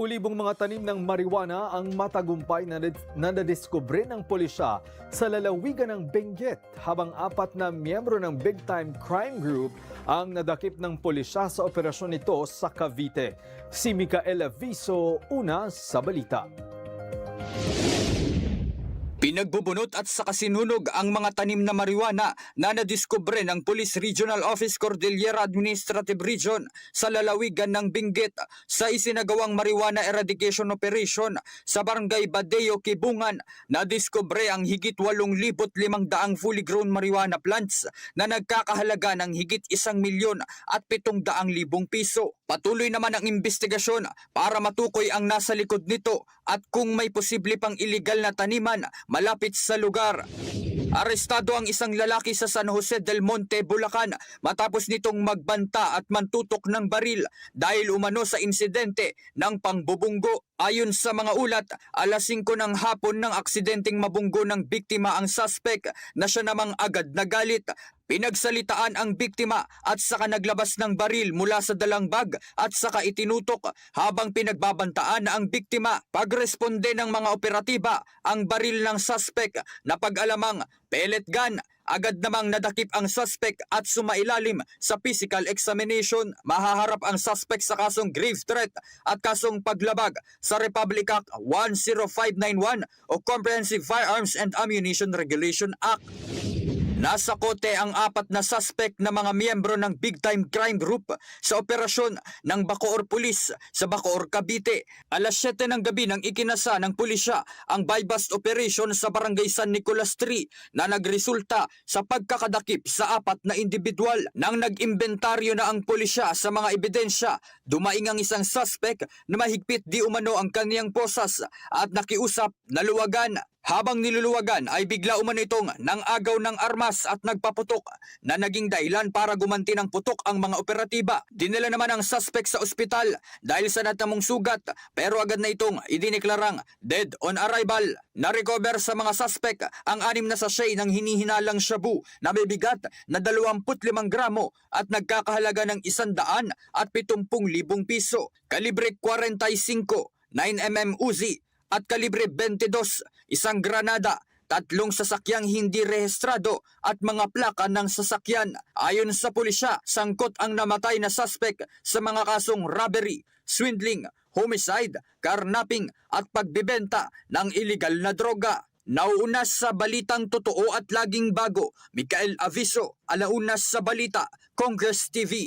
Libu-libong mga tanim ng marijuana ang matagumpay na, na nadiskubre ng pulisya sa lalawigan ng Benguet habang apat na miyembro ng Big Time Crime Group ang nadakip ng pulisya sa operasyon nito sa Cavite. Si Micaela Viso, una sa balita. Pinagbubunot at sa kasinunog ang mga tanim na marijuana na nadiskubre ng Police Regional Office Cordillera Administrative Region sa lalawigan ng Benguet sa isinagawang marijuana eradication operation sa barangay Badeo, Kibungan. Nadiskubre ang higit 8,500 fully grown marijuana plants na nagkakahalaga ng higit 1 milyon at 700 libong piso. Patuloy naman ang investigasyon para matukoy ang nasa likod nito at kung may posible pang illegal na taniman malapit sa lugar. Arestado ang isang lalaki sa San Jose del Monte, Bulacan matapos nitong magbanta at mantutok ng baril dahil umano sa insidente ng pangbubunggo. Ayon sa mga ulat, alas 5 ng hapon ng aksidenteng mabunggo ng biktima ang suspect na siya namang agad nagalit. Pinagsalitaan ang biktima at saka naglabas ng baril mula sa dalang bag at saka itinutok habang pinagbabantaan ang biktima. Pagresponde ng mga operatiba, ang baril ng suspect na pag-alamang pellet gun agad namang nadakip ang suspect at sumailalim sa physical examination. Mahaharap ang suspect sa kasong grave threat at kasong paglabag sa Republic Act 10591 o Comprehensive Firearms and Ammunition Regulation Act. Nasa kote ang apat na suspect na mga miyembro ng Big Time Crime Group sa operasyon ng Bacoor Police sa Bacoor, Cavite. Alas 7 ng gabi nang ikinasa ng pulisya ang buy-bust operation sa Barangay San Nicolas 3 na nagresulta sa pagkakadakip sa apat na individual. Nang nag-imbentaryo na ang pulisya sa mga ebidensya, dumaing ang isang suspect na mahigpit di umano ang kaniyang posas at nakiusap na luwagan habang niluluwagan ay bigla umano itong nang agaw ng armas at nagpaputok na naging dahilan para gumanti ng putok ang mga operatiba. Dinala naman ang suspect sa ospital dahil sa natamong sugat pero agad na itong idineklarang dead on arrival. Na-recover sa mga suspect ang anim na sachet ng hinihinalang shabu na may bigat na 25 gramo at nagkakahalaga ng 100 at 70,000 piso. Kalibre 45, 9mm Uzi at kalibre 22, isang granada, tatlong sasakyang hindi rehistrado at mga plaka ng sasakyan. Ayon sa pulisya, sangkot ang namatay na suspect sa mga kasong robbery, swindling, homicide, carnapping at pagbibenta ng illegal na droga. Nauuna sa balitang totoo at laging bago, Mikael Aviso, alaunas sa balita, Congress TV.